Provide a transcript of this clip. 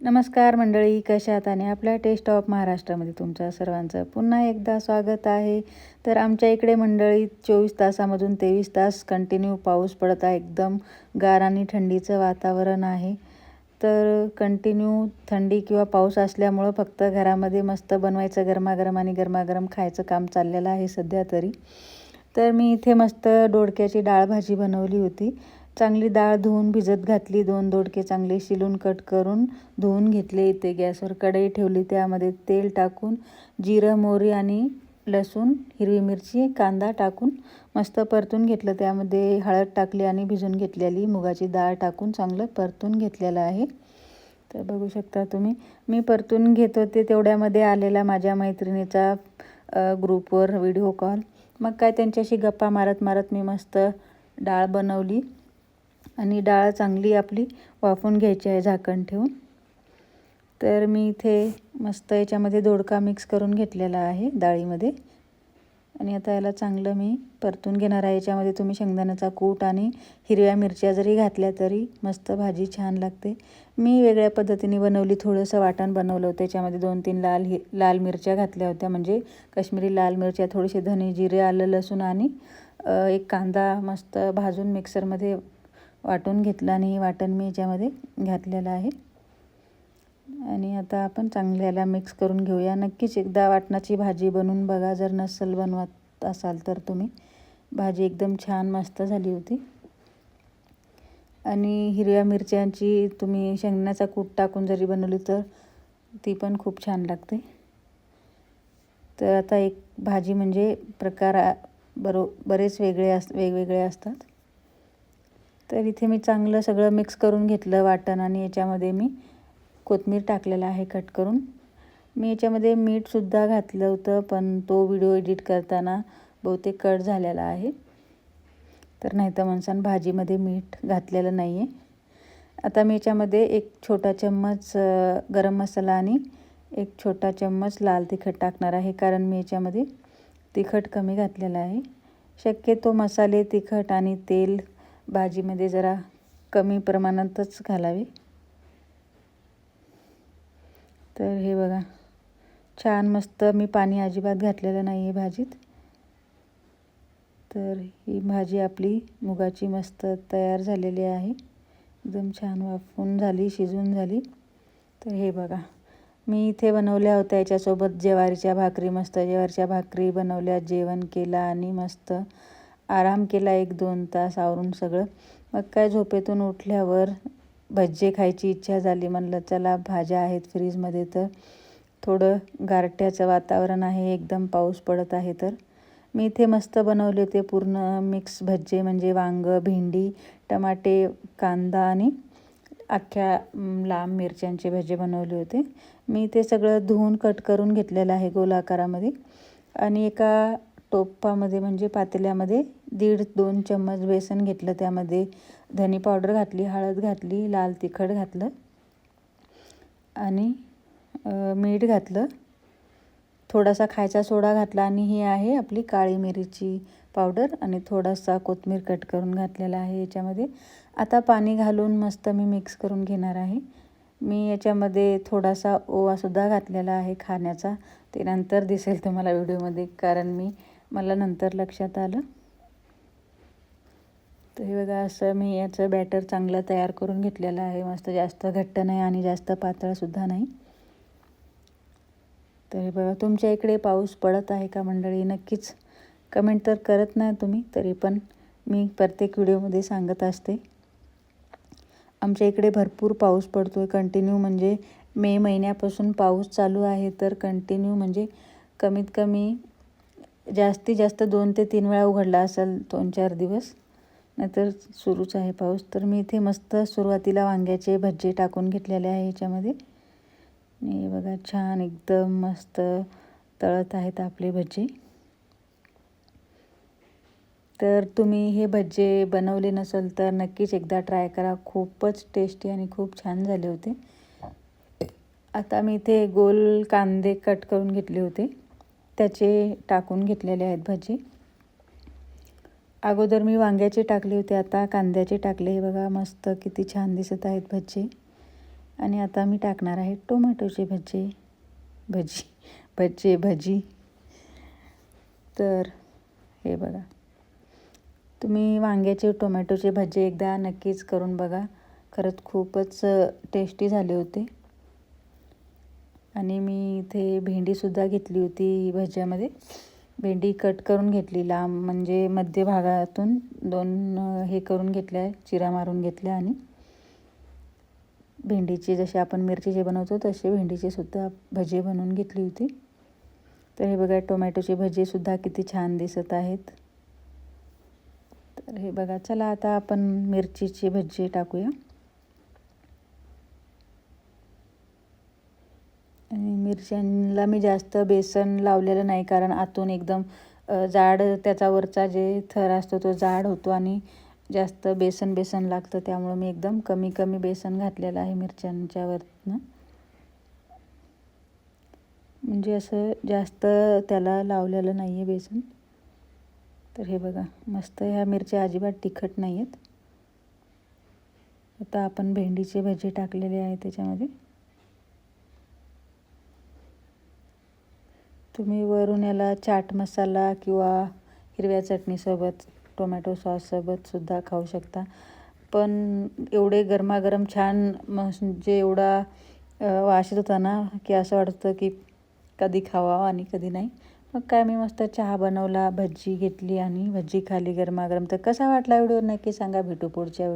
नमस्कार मंडळी कशात आणि आपल्या टेस्ट ऑफ महाराष्ट्रामध्ये तुमचा सर्वांचं पुन्हा एकदा स्वागत आहे. तर आमच्या इकडे मंडळी चोवीस तासामधून तेवीस तास कंटिन्यू पाऊस पडत आहे. एकदम गार आणि थंडीचं वातावरण आहे. तर कंटिन्यू थंडी किंवा पाऊस असल्यामुळं फक्त घरामध्ये मस्त बनवायचं गरमागरम आणि गरमागरम खायचं काम चाललेलं आहे सध्या तरी. तर मी इथे मस्त डोडक्याची डाळ भाजी बनवली होती. चांगली डाळ धुवून भिजत घातली दोन दोडके चांगले शिलून कट करून धुवून घेतले इथे गॅसवर. कढई ठेवली त्यामध्ये तेल टाकून जिरं मोहरी आणि लसूण हिरवी मिरची कांदा टाकून मस्त परतून घेतलं. त्यामध्ये हळद टाकली आणि भिजून घेतलेली. मुगाची डाळ टाकून चांगलं परतून घेतलेलं आहे. तर बघू शकता तुम्ही मी परतून घेत होते तेवढ्यामध्ये आलेला माझ्या मैत्रिणीचा ग्रुपवर व्हिडिओ कॉल. मग काय त्यांच्याशी गप्पा मारत मारत मी मस्त डाळ बनवली. आणि डाळ चांगली आपली वाफून घ्यायची आहे झाकण ठेवून. तर मी इथे मस्त याच्यामध्ये दोडका मिक्स करून घेतलेला आहे डाळीमध्ये. आणि आता याला चांगलं मी परतून घेणार आहे. याच्यामध्ये तुम्ही शेंगदाण्याचा कूट आणि हिरव्या मिरच्या जरी घातल्या तरी मस्त भाजी छान लागते. मी वेगळ्या पद्धतीने बनवली थोडंसं वाटण बनवलं होतं. त्याच्यामध्ये दोन तीन लाल हि लाल मिरच्या घातल्या होत्या. म्हणजे कश्मीरी लाल मिरच्या थोडेसे धने जिरे आलं लसूण आणि एक कांदा मस्त भाजून मिक्सरमध्ये वाटून घेतलं आणि हे वाटण मी याच्यामध्ये घातलेलं आहे. आणि आता आपण चांगल्याला मिक्स करून घेऊया. नक्कीच एकदा वाटणाची भाजी बनवून बघा. जर नसल बनवत असाल तर तुम्ही. भाजी एकदम छान मस्त झाली होती. आणि हिरव्या मिरच्यांची तुम्ही शेंगण्याचा कूट टाकून जरी बनवली तर ती पण खूप छान लागते. तर आता एक भाजी म्हणजे प्रकार बरो बरेच वेगळे अस वेगवेगळे असतात. तर इथे मी चांगलं सगळं मिक्स करून घेतलं वाटण आणि याच्यामध्ये मी कोथमीर टाकलेला आहे कट करून. मी याच्यामध्ये मीठसुद्धा घातलं होतं पण तो व्हिडिओ एडिट करताना बहुतेक कट झालेला आहे. तर नाही तर माणसानं भाजीमध्ये मीठ घातलेलं नाही आहे आता मी याच्यामध्ये एक छोटा चम्मच गरम मसाला आणि एक छोटा चम्मच लाल तिखट टाकणार आहे कारण मी याच्यामध्ये तिखट कमी घातलेलं आहे. शक्यतो मसाले तिखट आणि तेल भाजीमध्ये जरा कमी प्रमाणातच घालावे. तर हे बघा छान मस्त मी पाणी अजिबात घातलेलं नाही आहे भाजीत. तर ही भाजी आपली मुगाची मस्त तयार झालेली आहे. एकदम छान वाफून झाली शिजून झाली. तर हे बघा मी इथे बनवल्या होत्या याच्यासोबत ज्वारीच्या भाकरी मस्त ज्वारीच्या भाकरी बनवल्या जेवण केलं आणि मस्त आराम केला एक दोन तास आवरून सगळं. मग काय झोपेतून उठल्यावर भज्जे खायची इच्छा झाली. म्हणलं चला भाज्या आहेत फ्रीजमध्ये तर थोडं गारट्याचं वातावरण आहे. एकदम पाऊस पडत आहे तर. मी इथे मस्त बनवले होते पूर्ण मिक्स भज्जे म्हणजे वांग भेंडी टमाटे कांदा आणि अख्ख्या लांब मिरच्यांचे भजे बनवले होते. मी ते सगळं धुवून कट करून घेतलेलं आहे गोलाकारामध्ये. आणि एका टोपामध्ये म्हणजे पातेल्यामध्ये दीड दोन चम्मच बेसन घेतलं त्यामध्ये. धनी पावडर घातली हळद घातली लाल तिखट घातलं. आणि मीठ घातलं. थोडासा खायचा सोडा घातला आणि ही आहे आपली काळी मिरीची पावडर आणि थोडासा कोथमीर कट करून घातलेला आहे याच्यामध्ये. आता पाणी घालून मस्त मी मिक्स करून घेणार आहे. मी याच्यामध्ये थोडासा ओवासुद्धा घातलेला आहे खाण्याचा. ते नंतर दिसेल तुम्हाला व्हिडिओमध्ये कारण मी मला नंतर लक्षात आलं. तर हे बघा असं मी याचं बॅटर चांगलं तयार करून घेतलेलं आहे. मस्त जास्त घट्ट नाही आणि जास्त पातळसुद्धा नाही. तर हे बघा तुमच्या इकडे पाऊस पडत आहे का मंडळी? नक्कीच कमेंट तर करत नाही तुम्ही तरी पण मी प्रत्येक व्हिडिओमध्ये सांगत असते. आमच्या इकडे भरपूर पाऊस पडतो आहे कंटिन्यू म्हणजे मे महिन्यापासून पाऊस चालू आहे तर कंटिन्यू म्हणजे कमीत कमी जास्तीत जास्त दोन ते तीन वेळा उघडला असेल दोन चार दिवस नाहीतर सुरूच आहे पाऊस. तर मी इथे मस्त सुरुवातीला वांग्याचे भज्जे टाकून घेतलेले आहे याच्यामध्ये. आणि बघा छान एकदम मस्त तळत आहेत आपले भज्जे. तर तुम्ही हे भज्जे बनवले नसेल तर नक्कीच एकदा ट्राय करा. खूपच टेस्टी आणि खूप छान झाले होते. आता मी इथे गोल कांदे कट करून घेतले होते. त्याचे टाकून घेतलेले आहेत भजी. अगोदर मी वांग्याचे टाकले होते आता कांद्याचे टाकले. हे बघा मस्त किती छान दिसत आहेत भजी. आणि आता मी टाकणार आहे टोमॅटोचे भजे. भजी भजे भजी. तर हे बघा. तुम्ही वांग्याचे टोमॅटोचे भजे एकदा नक्कीच करून बघा. खरंच खूपच टेस्टी झाले होते. आणि मी इथे भेंडीसुद्धा घेतली होती भज्यामध्ये. भेंडी कट करून घेतली लांब म्हणजे मध्य भागातून दोन हे करून घेतल्या चिरा मारून घेतल्या आणि भेंडीचे जसे आपण मिरचीचे बनवतो तसे भेंडीचे सुद्धा भजे बनवून घेतली होती. तर हे बघा टोमॅटोचे भजेसुद्धा किती छान दिसत आहेत. तर हे बघा चला आता आपण मिरचीचे भजे टाकूया आणि मिरच्यांना मी जास्त बेसन लावलेलं नाही कारण आतून एकदम जाड त्याच्यावरचा जे थर असतो तो जाड होतो आणि जास्त बेसन बेसन लागतं त्यामुळं मी एकदम कमी कमी बेसन घातलेलं आहे मिरच्यांच्यावरनं म्हणजे असं जास्त त्याला लावलेलं नाही आहे बेसन. तर हे बघा मस्त ह्या मिरच्या अजिबात तिखट नाही आहेत आता आपण भेंडीचे भजे टाकलेले आहे त्याच्यामध्ये. तुम्ही वरून याला चाट मसाला किंवा हिरव्या चटणीसोबत टोमॅटो सॉससोबतसुद्धा खाऊ शकता. पण एवढे गरमागरम छान म्हणजे एवढा वास होता ना की असं वाटतं की कधी खावा आणि कधी नाही. मग काय मी मस्त चहा बनवला भजी घेतली आणि भजी खाली गरमागरम. तर कसा वाटला व्हिडिओ? नक्की सांगा. भेटू पुढच्या व्हिडिओ